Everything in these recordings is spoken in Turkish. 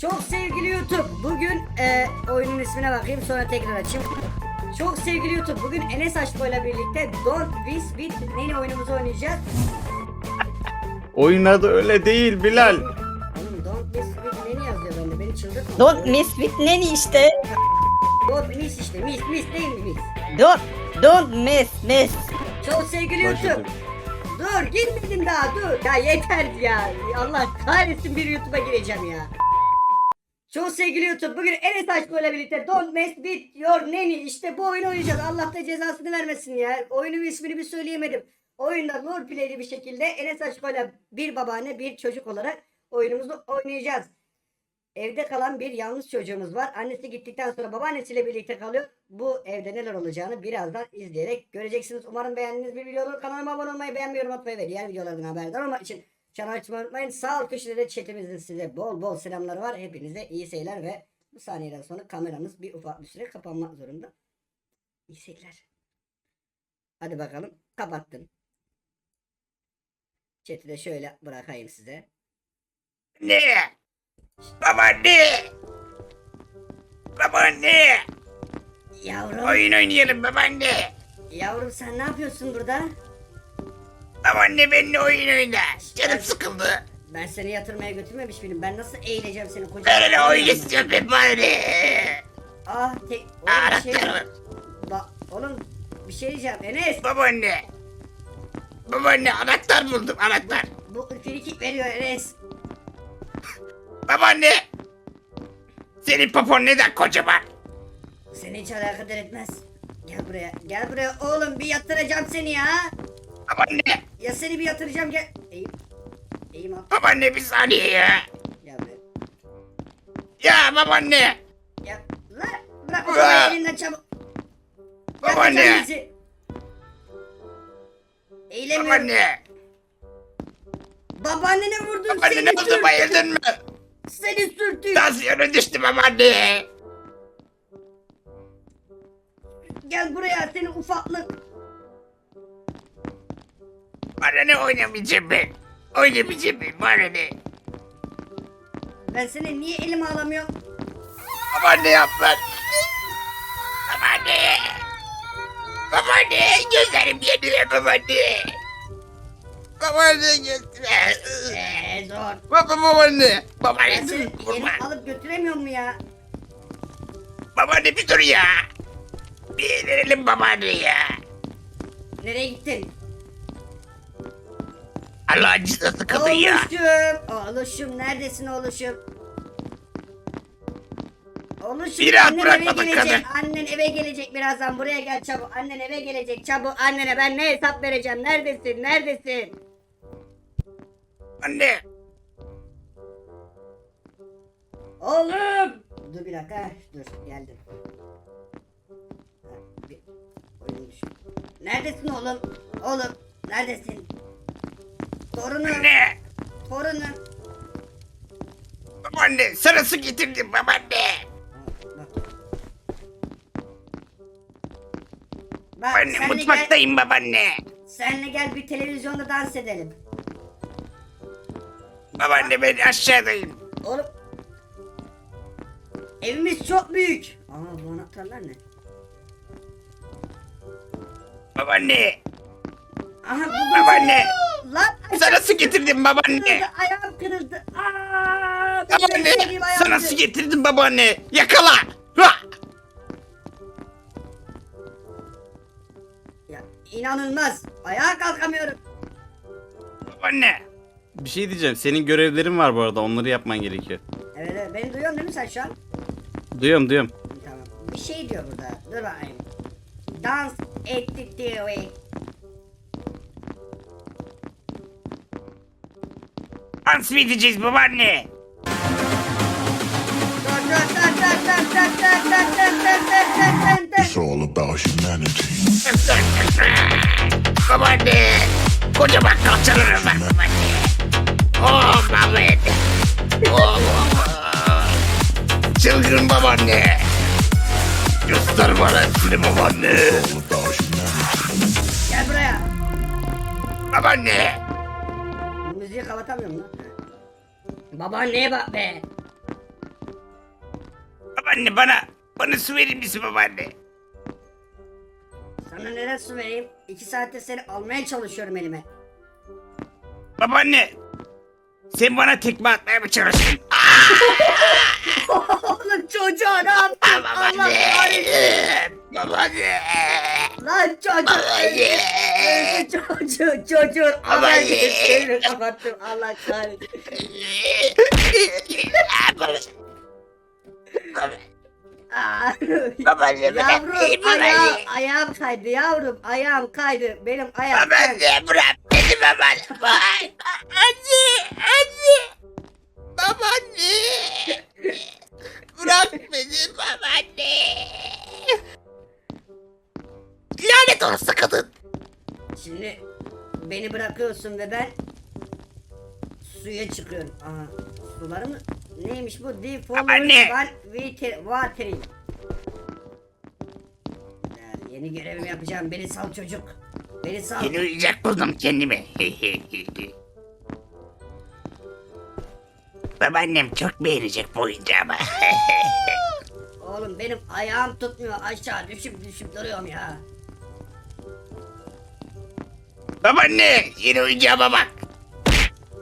Çok sevgili YouTube, bugün e, oyunun ismine bakayım sonra tekrar açayım. Çok sevgili YouTube, bugün Enes Aşko ile birlikte Don't Wish With Nene oyunumuzu oynayacağız. Oyun adı öyle değil Bilal. Oğlum Don't Wish With Nene yazıyor bende, beni çıldırtma. Don't miss with neni işte. Don't Miss işte, Miss, Miss değil mi Miss? Don't, don't miss, miss. Çok sevgili Başladım. YouTube. Dur girmedim daha dur. Ya yeter ya. Allah kahretsin bir YouTube'a gireceğim ya. Çok sevgili YouTube bugün Enes Aşko ile birlikte Don't Mess With Your Nanny işte bu oyunu oynayacağız. Allah da cezasını vermesin ya. Oyunun ismini bir söyleyemedim. Oyunda roleplay'li bir şekilde Enes Aşko ile bir babaanne bir çocuk olarak oyunumuzu oynayacağız. Evde kalan bir yalnız çocuğumuz var. Annesi gittikten sonra babaannesiyle birlikte kalıyor. Bu evde neler olacağını birazdan izleyerek göreceksiniz. Umarım beğendiğiniz bir video olur. Kanalıma abone olmayı, beğenmeyi, yorum atmayı ve diğer videolardan haberdar olmak için çanalı açmayı unutmayın. Sağ alt köşede chatimizin size bol bol selamları var. Hepinize iyi seyirler ve bu saniyeden sonra kameramız bir ufak bir süre kapanmak zorunda. İyi seyirler. Hadi bakalım. Kapattım. Chat'i de şöyle bırakayım size. Ne? Babaanne! Babaanne! Yavrum. Oyun oynayalım babaanne! Yavrum sen ne yapıyorsun burada? Babaanne benimle oyun oyna. Canım sıkıldı. Ben seni yatırmaya götürmemiş miyim? Ben nasıl eğileceğim seni kocaman? Ben öyle oyun istiyorum babaanne. Ah tek... Oğlum bir şey... Anahtarım. Ba oğlum bir şey diyeceğim. Enes Babaanne. Babaanne anahtar buldum anahtar. bu frikik veriyor Enes. Babaanne. Senin popon neden kocaman? Seni hiç alakadar etmez. Gel buraya. Gel buraya oğlum bir yatıracağım seni ya. Babaanne. Ya seni bir yatıracağım gel. Eğim. Eğim al. Babaanne bir saniye ya. Gel buraya. Ya babaanne. Ya lan bırak o elinden çabuk. Babaanne. Bizi. Eğilemiyorum. Babaanne. Babaannene vurdum Babaanne seni ne oldu bayıldın mı? Seni sürttüm. Tansiyonu düştü babaanne. Gel buraya seni ufaklık. Bana ne oynamayacağım ben? Oynamayacağım ben bana ne? Ben seni niye elime alamıyorum? Babaanne yapma. Babaanne. Babaanne gözlerim yanıyor babaanne. Babaanne gözler. Eee zor. Baba babaanne. Babaanne Ben seni dur vurma. elime alıp götüremiyor mu ya? Babaanne bir dur ya. Bir verelim babaanne ya. Nereye gittin? Allah'ın cızası kadın ya. Oğluşum. Oğluşum neredesin oğluşum? Oğluşum Bir rahat annen eve bırakmadın gelecek. Annen eve gelecek birazdan. Buraya gel çabuk. Annen eve gelecek çabuk. Annene ben ne hesap vereceğim? Neredesin? Neredesin? Anne. Oğlum! Dur bir dakika. Dur geldim. Neredesin oğlum? Oğlum neredesin? Torunum. Anne. Torunum. Babaanne sana su getirdim babaanne. Bak. Bak Anne senle gel, mutfaktayım babaanne. senle gel bir televizyonda dans edelim. Babaanne ben aşağıdayım. Oğlum. Evimiz çok büyük. Aa bu anahtarlar ne? Babaanne. Aha buldum Babaanne. Lan Sana su getirdim babaanne. kırıldı, ayağım kırıldı. Aa, şey Babaanne ayağım sana kırıldı. su getirdim babaanne. Yakala. Ha! Ya inanılmaz. Ayağa kalkamıyorum. Babaanne. Bir şey diyeceğim. Senin görevlerin var bu arada. Onları yapman gerekiyor. Evet evet beni duyuyorsun değil mi sen şu an? Duyuyorum duyuyorum. Tamam. Bir şey diyor burada. Dur bakayım. Dans ettik diyor. dans mı edeceğiz babaanne? It's all about humanity. babaanne. Kocaman kalçalarım ben babaanne. Oh babaanne. Oh, oh. Çılgın babaanne. Göster bana hepsini babaanne. Gel buraya. Babaanne. Müziği kapatamıyorum lan. Babaanneye bak be. Babaanne bana, bana su verir misin babaanne? Sana neden su vereyim? İki saattir seni almaya çalışıyorum elime. Babaanne, sen bana tekme atmaya mı çalıştın? Oğlum çocuğa ne yaptın? Allah kahretsin. Babaanne. Lan çocuk. Babaanne. Çocuğu çocuğun Ama- ağzını kapattım. Allah kahretsin. Bırak. Yavrum ayağım, ayağım kaydı yavrum ayağım kaydı benim ayağım kaydı. Babaanne bırak beni babaanne. Bak. Anne. Anne. Babaanne. Bırak beni babaanne. Lanet olası kadın. Şimdi beni bırakıyorsun ve ben suya çıkıyorum. Aha suları mı? Neymiş bu? One water, watering. Ya, Yeni görevimi yapacağım. Beni sal çocuk. Beni sal. Yeni uyuyacak buldum kendimi. Babaannem çok beğenecek bu oyuncağımı. Oğlum benim ayağım tutmuyor. Aşağı düşüp düşüp duruyorum ya. Babaanne yeni oyuncağıma bak.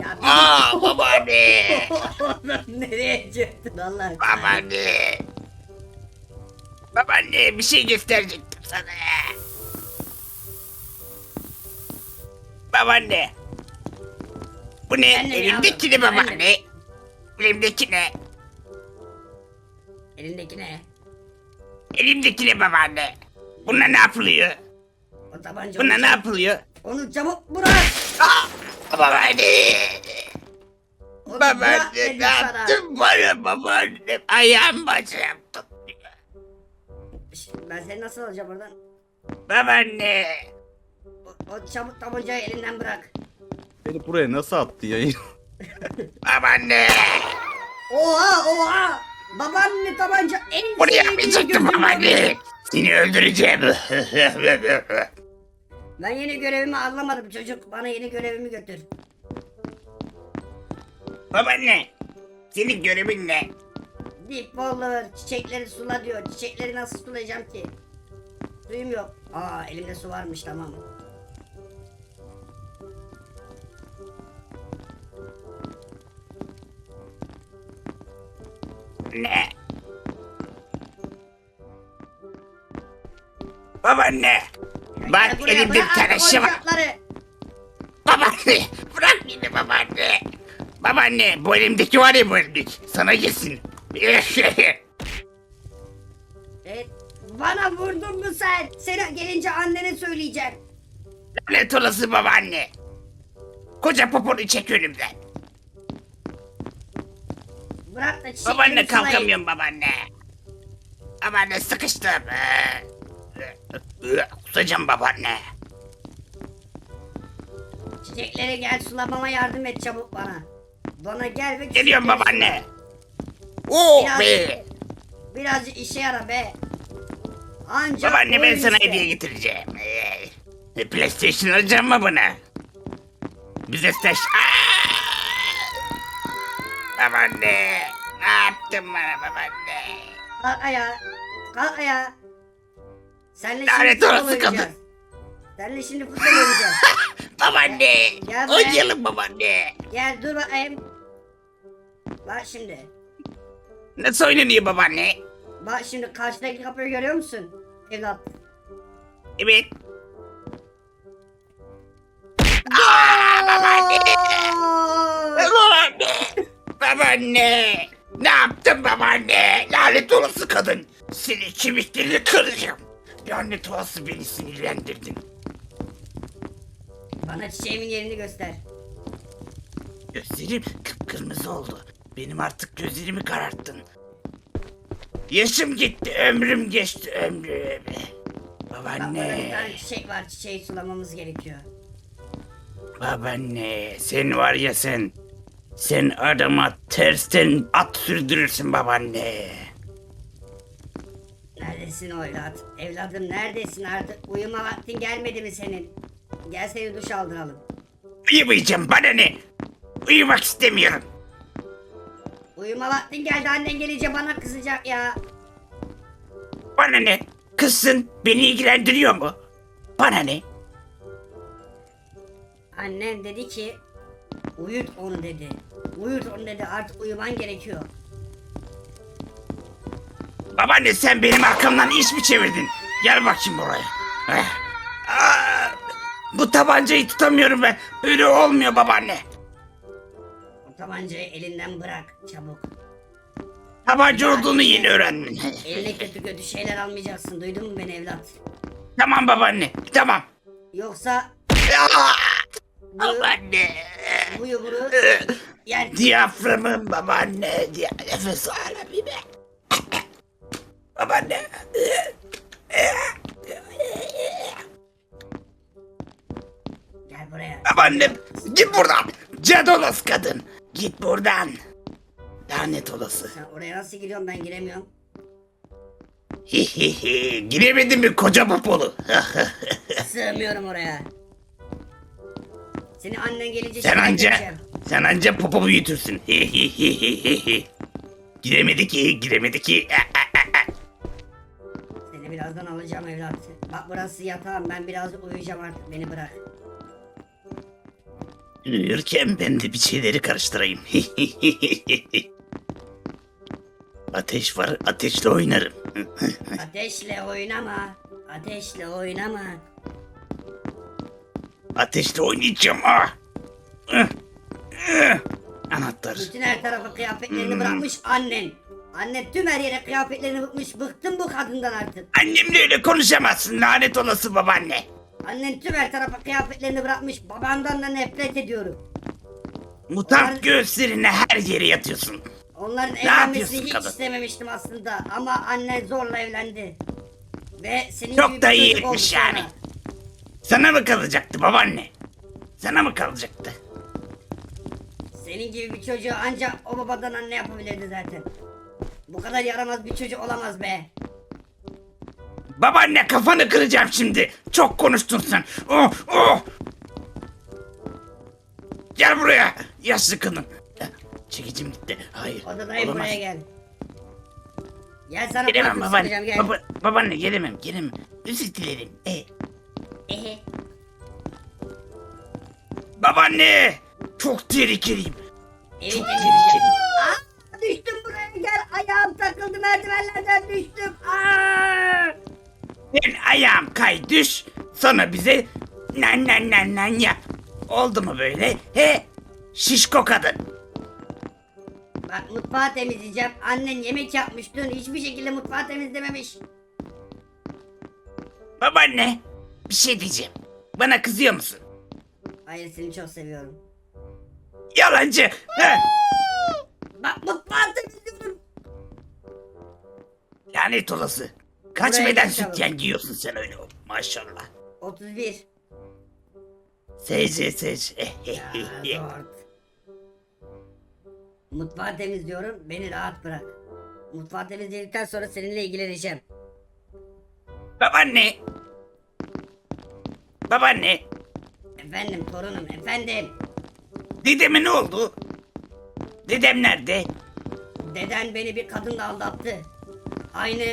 Ya Aa babaanne. Oğlum nereye çıktın Allah Babaanne. Babaanne bir şey gösterecektim sana. Babaanne. Bu ne? Efendim Elimdeki ne yavrum, babaanne? Elimdeki ne? Elindeki ne? Elimdeki ne babaanne? Bununla ne yapılıyor? O tabanca. Onu ne yapılıyor? Onu çabuk bırak. Aa, babaanne. Onu bırak Babaanne dedim ne sana. yaptın bana babaanne? Ayağım bacağım tutmuyor. Şimdi Ben seni nasıl alacağım oradan? Babaanne. O, o çabuk tabancayı elinden bırak. Beni buraya nasıl attı yayın? Babaanne. Oha oha! Babaanne tabanca en Bunu sevdiğim yapmayacaktım gözüm babaanne. Seni öldüreceğim. Ben yeni görevimi anlamadım çocuk. Bana yeni görevimi götür. babaanne. Senin görevin ne? Deep Waller çiçekleri sula diyor. Çiçekleri nasıl sulayacağım ki? Suyum yok. Aa elimde su varmış tamam. Ne? Babaanne. Bak buraya, elimde bir bırak tane artık şey var. oyuncakları. Babaanne. Bırak beni babaanne. Babaanne bu elimdeki var ya bu elimdeki. Sana gelsin. Evet. Bana vurdun mu sen? Seni gelince annene söyleyeceğim. Lanet olası babaanne. Koca poponu çek önümden. Bırak da çiçekleri Babaanne sulayayım. kalkamıyorum babaanne. Babaanne sıkıştım. Kusacağım babaanne. Çiçekleri gel sulamama yardım et çabuk bana. Bana gel ve Geliyorum çiçekleri babaanne. Oo Biraz- be. sula. Birazcık işe yara be. Ancak Babaanne ben oyun sana iste. hediye getireceğim. Ee, PlayStation alacağım mı bana? Bize staş... Aa! Babaanne. Ne yaptın bana babaanne? Kalk ayağa. Kalk ayağa. Senle şimdi Lanet futbol olası oynayacağız. kadın. Senle şimdi futbol oynayacağız. Babaanne. Gel be. Oynayalım babaanne. Gel dur bakayım. Bak şimdi. Nasıl oynanıyor babaanne? Bak şimdi karşıdaki kapıyı görüyor musun? Evlat. Evet. Aa, babaanne. Babaanne! Babaanne! Ne yaptın babaanne? Lanet olası kadın! Seni kemiklerini kıracağım. Lanet olası beni sinirlendirdin. Bana çiçeğimin yerini göster. Gözlerim kıpkırmızı oldu. Benim artık gözlerimi kararttın. Yaşım gitti, ömrüm geçti, ömrüm. Bak burada bir Babaanne, tane çiçek var. Çiçeği sulamamız gerekiyor. babaanne, sen var ya sen. Sen adama tersten at sürdürürsün babaanne. Neredesin evlat? Evladım neredesin artık? Uyuma vaktin gelmedi mi senin? Gel seni duş aldıralım. Uyumayacağım bana ne? Uyumak istemiyorum. Uyuma vaktin geldi annen gelince bana kızacak ya. Bana ne? Kızsın beni ilgilendiriyor mu? Bana ne? Annem dedi ki uyut onu dedi. Uyut onu dedi artık uyuman gerekiyor. Babaanne sen benim arkamdan iş mi çevirdin? Gel bakayım buraya. Eh. Aa, bu tabancayı tutamıyorum ben. Öyle olmuyor babaanne. O tabancayı elinden bırak çabuk. Tabanca olduğunu yeni öğrendim. Eline kötü kötü şeyler almayacaksın duydun mu beni evlat? tamam babaanne tamam. Yoksa bu, babaanne. bu yumruğu yer. Diyaframım babaanne. Diya nefes alamıyorum. Babaanne. Gel buraya. Babaannem git buradan. Cadolos kadın. Git buradan. Lanet olası. Sen oraya nasıl giriyorsun ben giremiyorum. Hihihi. Giremedin mi koca popolu? Sığmıyorum oraya. Seni annen gelince sen şikayet anca, edeceğim. sen anca popomu büyütürsün. Hihihihihi. giremedi ki, giremedi ki. Birazdan alacağım evlat. Bak burası yatağım ben biraz uyuyacağım artık beni bırak. Uyurken ben de bir şeyleri karıştırayım. Ateş var, ateşle oynarım. Ateşle oynama. Ateşle oynama. Ateşle oynayacağım ha. Anahtar. Bütün her tarafa kıyafetlerini Hmm. bırakmış annen. Annen tüm her yere kıyafetlerini bıkmış. Bıktım bu kadından artık. Annemle öyle konuşamazsın lanet olası babaanne. Annen tüm her tarafa kıyafetlerini bırakmış. Babandan da nefret ediyorum. Mutant göğüslerine her yere yatıyorsun. Onların evlenmesini hiç kadın? istememiştim aslında. Ama annen zorla evlendi. Ve senin Çok gibi da iyi etmiş yani. Sana mı kalacaktı babaanne? Sana mı kalacaktı? Senin gibi bir çocuğu ancak o babadan anne yapabilirdi zaten. Bu kadar yaramaz bir çocuk olamaz be. Babaanne kafanı kıracağım şimdi. Çok konuştun sen. Oh oh. Gel buraya. Yaşlı kadın. Eh, Çekicim gitti. Hayır. Odadayım olamaz. buraya gel. Gel sana Gelemem babaanne. gel. Baba, babaanne gelemem gelemem. Özür dilerim. E, Ehe. babaanne. Çok tehlikeliyim. Evet Çok tehlikeliyim. Aa, düştüm gel. Ayağım takıldı merdivenlerden düştüm. Aa! Ayağım kay düş. Sonra bize nan nan nan nan yap. Oldu mu böyle? He? Şişko kadın. Bak mutfağı temizleyeceğim. Annen yemek yapmış dün. Hiçbir şekilde mutfağı temizlememiş. Babaanne. Bir şey diyeceğim. Bana kızıyor musun? Hayır seni çok seviyorum. Yalancı. He? Bak mutfağı Lanet olası. Kaç Buraya beden geçelim. sütyen giyiyorsun sen öyle maşallah. 31. Seyce seyce. Ya dört. Mutfağı temizliyorum. Beni rahat bırak. Mutfağı temizledikten sonra seninle ilgileneceğim. Babaanne. Babaanne. Efendim torunum efendim. Dedeme ne oldu? Dedem nerede? Deden beni bir kadınla aldattı. Aynı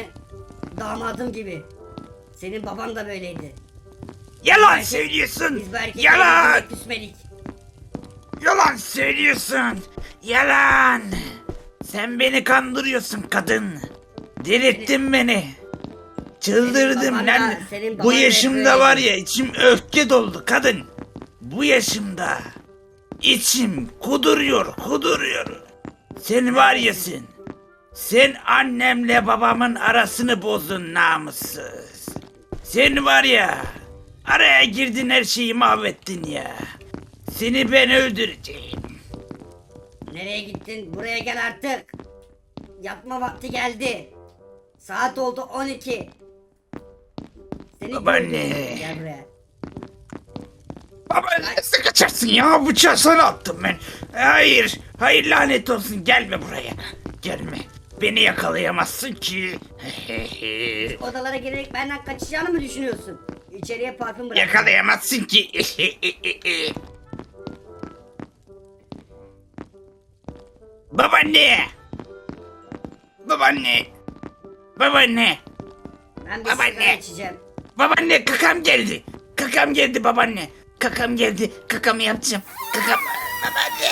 damadım gibi. Senin baban da böyleydi. Yalan Erkek- söylüyorsun. Biz bu erkeklerle Yalan. küsmedik. Yalan söylüyorsun. Yalan. Sen beni kandırıyorsun kadın. Delirttin beni. Çıldırdım baban lan. da- senin Bu yaşımda var ya içim öfke doldu kadın. Bu yaşımda içim kuduruyor kuduruyor. Sen var ya sen. Sen annemle babamın arasını bozdun namussuz. Sen var ya araya girdin her şeyi mahvettin ya. Seni ben öldüreceğim. Nereye gittin? Buraya gel artık. Yatma vakti geldi. Saat oldu 12. Seni Babaanne. Gel buraya. Baba nasıl kaçarsın ya bıçağı sana attım ben. Hayır, hayır lanet olsun gelme buraya. Gelme. Beni yakalayamazsın ki. Odalara girerek benden kaçacağını mı düşünüyorsun? İçeriye parfüm bırak. Yakalayamazsın ki. Babaanne. Babaanne. Babaanne. Ben bir Babaanne. sigara içeceğim. Babaanne kakam geldi. Kakam geldi babaanne. Kakam geldi. Kakamı yapacağım. Kakam. Babaanne.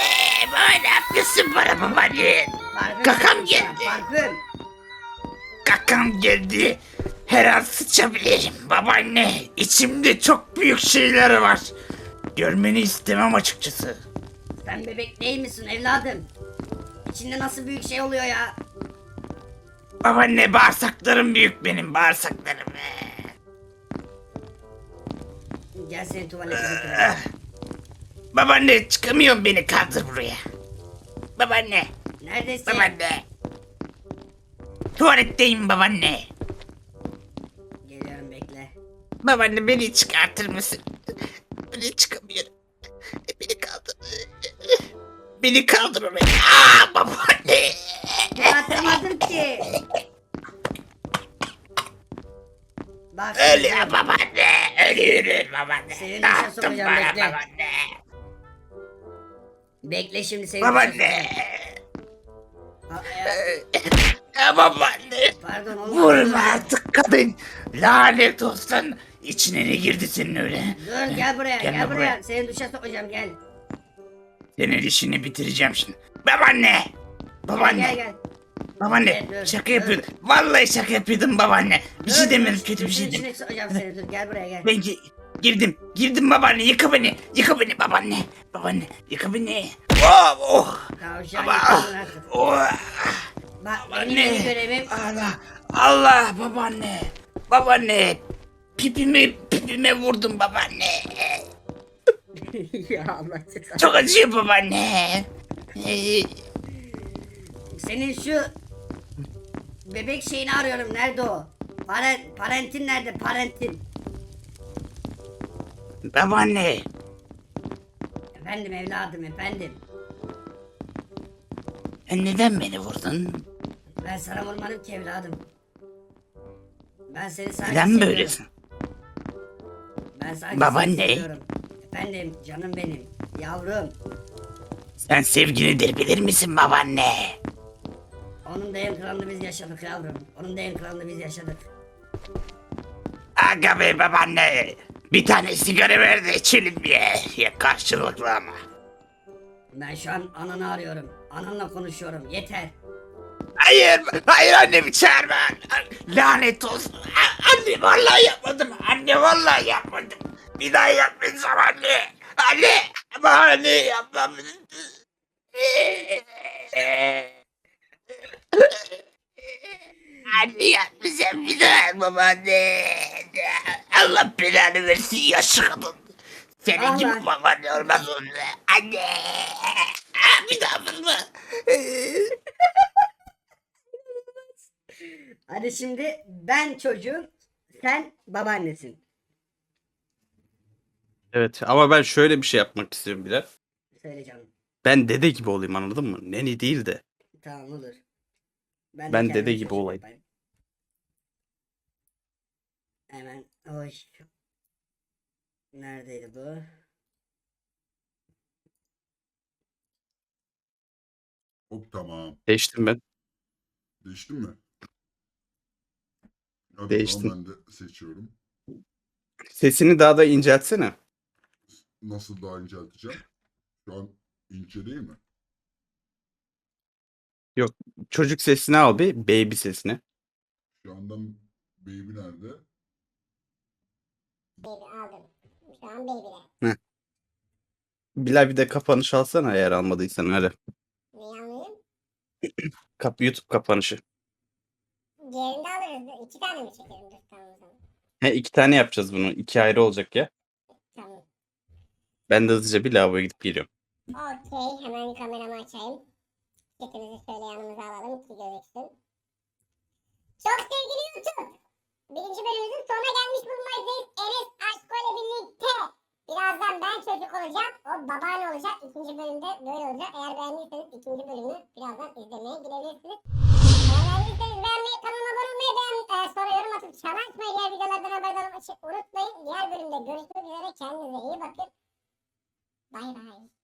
Babaanne ne yapıyorsun bana babaanne? Parfüm Kakam geldi. Parfüm. Kakam geldi. Her an sıçabilirim babaanne. İçimde çok büyük şeyler var. Görmeni istemem açıkçası. Sen bebek değil misin evladım? İçinde nasıl büyük şey oluyor ya? Babaanne bağırsaklarım büyük benim bağırsaklarım. Gel seni tuvalete. Ah. Babaanne çıkamıyorum beni kaldır buraya. Babaanne. Neredesin? Babaanne. Tuvaletteyim babaanne. Geliyorum bekle. Babaanne beni çıkartır mısın? Beni çıkamıyorum. Beni kaldır. Beni kaldır oraya. Aa babaanne. Çıkartamadım ki. Bak Ölüyor babaanne. Ölüyorum babaanne. Seni Ne dışarı yaptın sokacağım, bana bekle. babaanne? Bekle şimdi seni Babaanne. Ya, Ya babaanne. Pardon oğlum. Vurma artık kadın. Lanet olsun. İçine ne girdi senin öyle? Dur gel buraya Gel gel, buraya. buraya. Seni dışarı sokacağım gel. Senin işini bitireceğim şimdi. Babaanne. Babaanne. Gel gel. Babaanne Dur, dur, şaka dur. yapıyordum. Vallahi şaka yapıyordum babaanne. Bir Dur, şey dur, demiyorum kötü bir dur, şey demiyorum. sokacağım seni dur gel buraya gel. Ben gi- girdim. Girdim babaanne yıka beni. Yıka beni babaanne. Babaanne yıka beni. Oh oh. Tavşan. Oh. Bak Babaanne. yeni. Allah. Allah babaanne. Babaanne. Pipimi pipime vurdum babaanne. Çok acıyor babaanne. Senin şu bebek şeyini arıyorum. Nerede o? Paren, parentin nerede? Parentin. Babaanne. Efendim evladım efendim. Sen neden beni vurdun? Ben sana vurmadım ki evladım. Ben seni sadece Neden seviyorum. böylesin? Ben sadece Babaanne. seni seviyorum. Efendim canım benim. Yavrum. Sen sevgilidir bilir misin babaanne? Onun da en kralını biz yaşadık yavrum. Onun da en kralını biz yaşadık. Aga be babaanne. Bir tane sigara ver de içelim ya. Ya karşılıklı ama. Ben şu an ananı arıyorum. Ananla konuşuyorum. Yeter. Hayır, hayır annemi çağırma. Lanet olsun. Anne vallahi yapmadım. Anne vallahi yapmadım. Bir daha yapmayacağım anne. Anne, ama anne yapmam. Anne yapmayacağım bir daha babaanne. Allah belanı versin yaşlı kadın. Senin gibi babaanne olmaz onunla. Anne. Bir daha vurma. Hadi şimdi ben çocuğum. Sen babaannesin. Evet ama ben şöyle bir şey yapmak istiyorum bile. Söyle canım. Ben dede gibi olayım anladın mı? Neni değil de. Tamam olur. de Ben kendime dede gibi çocuk olayım. yapayım. Hemen oy. Neredeydi bu? Hop tamam. Değiştim ben. Değiştin mi? Hadi Değiştim. ben de seçiyorum. Sesini daha da inceltsene. Nasıl daha incelteceğim? Şu an ince değil mi? Çocuk sesini al bir. Baby sesini. Şu andan baby nerede? Baby aldım. Şu an baby'de. Bilal bir de kapanış alsana eğer almadıysan hadi. Kap YouTube kapanışı. Diğerini de alırız. İki tane mi çekelim? O zaman. He iki tane yapacağız bunu. İki ayrı olacak ya. Tamam. Ben de hızlıca bir lavaboya gidip geliyorum. Okey. Hemen kameramı açayım. Chatimizi şöyle yanımıza alalım ki gözüksün. Çok sevgili YouTube. Birinci bölümümüzün sonuna gelmiş bulunmaktayız. Enes Aşko ile birlikte. Birazdan ben çocuk olacağım. O babaanne olacak. İkinci bölümde böyle olacak. Eğer beğendiyseniz ikinci bölümü birazdan izlemeye gidebilirsiniz. Eğer beğendiyseniz beğenmeyi, kanalıma abone olmayı, beğen, e, sonra yorum atıp çan açmayı, diğer videolardan haberdar olmayı unutmayın. Diğer bölümde görüşmek üzere. Kendinize iyi bakın. Bay bay.